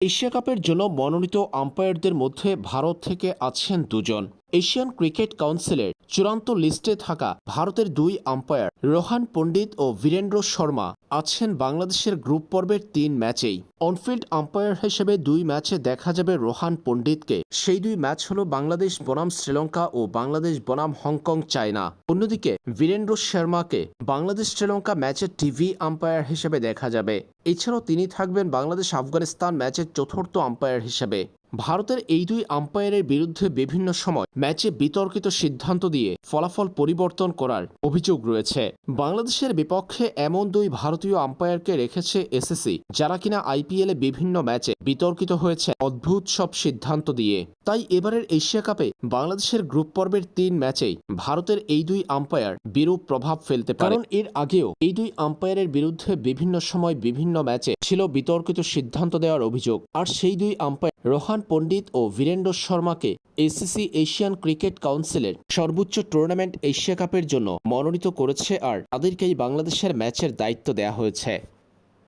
Asia কাপের জন্য মনোনীত আম্পায়ারদের মধ্যে ভারত থেকে আছেন দুজন। এশিয়ান ক্রিকেট কাউন্সিলের চূড়ান্ত লিস্টে থাকা ভারতের দুই আম্পায়ার রোহান পণ্ডিত ও বীরেন্দ্র শর্মা আছেন বাংলাদেশের গ্রুপ পর্বের তিন ম্যাচেই। অনফিল্ড আম্পায়ার হিসেবে দুই ম্যাচে দেখা যাবে রোহান পণ্ডিতকে। সেই দুই ম্যাচ হল বাংলাদেশ বনাম শ্রীলঙ্কা ও বাংলাদেশ বনাম হংকং চায়না। অন্যদিকে বীরেন্দ্র শর্মাকে বাংলাদেশ শ্রীলঙ্কা ম্যাচের টিভি আম্পায়ার হিসেবে দেখা যাবে। এছাড়াও তিনি থাকবেন বাংলাদেশ আফগানিস্তান ম্যাচের চতুর্থ আম্পায়ার হিসেবে। ভারতের এই দুই আম্পায়ারের বিরুদ্ধে বিভিন্ন সময় ম্যাচে বিতর্কিত সিদ্ধান্ত দিয়ে ফলাফল পরিবর্তন করার অভিযোগ রয়েছে। বাংলাদেশের বিপক্ষে এমন দুই ভারতীয় আম্পায়ারকে রেখেছে এসএসসি যারা কিনা আইপিএলে বিভিন্ন ম্যাচে বিতর্কিত হয়েছে। অদ্ভুত সব সিদ্ধান্ত দিয়ে। তাই এবারের এশিয়া কাপে বাংলাদেশের গ্রুপ পর্বের তিন ম্যাচেই ভারতের এই দুই আম্পায়ার বিরূপ প্রভাব ফেলতে পারে। কারণ এর আগেও এই দুই আম্পায়ারের বিরুদ্ধে বিভিন্ন সময় বিভিন্ন ম্যাচে ছিল বিতর্কিত সিদ্ধান্ত দেওয়ার অভিযোগ। আর সেই দুই আম্পায়ার রোহান পণ্ডিত ও বীরেন্দ্র শর্মাকে এসিসি এশিয়ান ক্রিকেট কাউন্সিলের সর্বোচ্চ টুর্নামেন্ট এশিয়া কাপের জন্য মনোনীত করেছে আর তাদেরকেই বাংলাদেশের ম্যাচের দায়িত্ব দেয়া হয়েছে।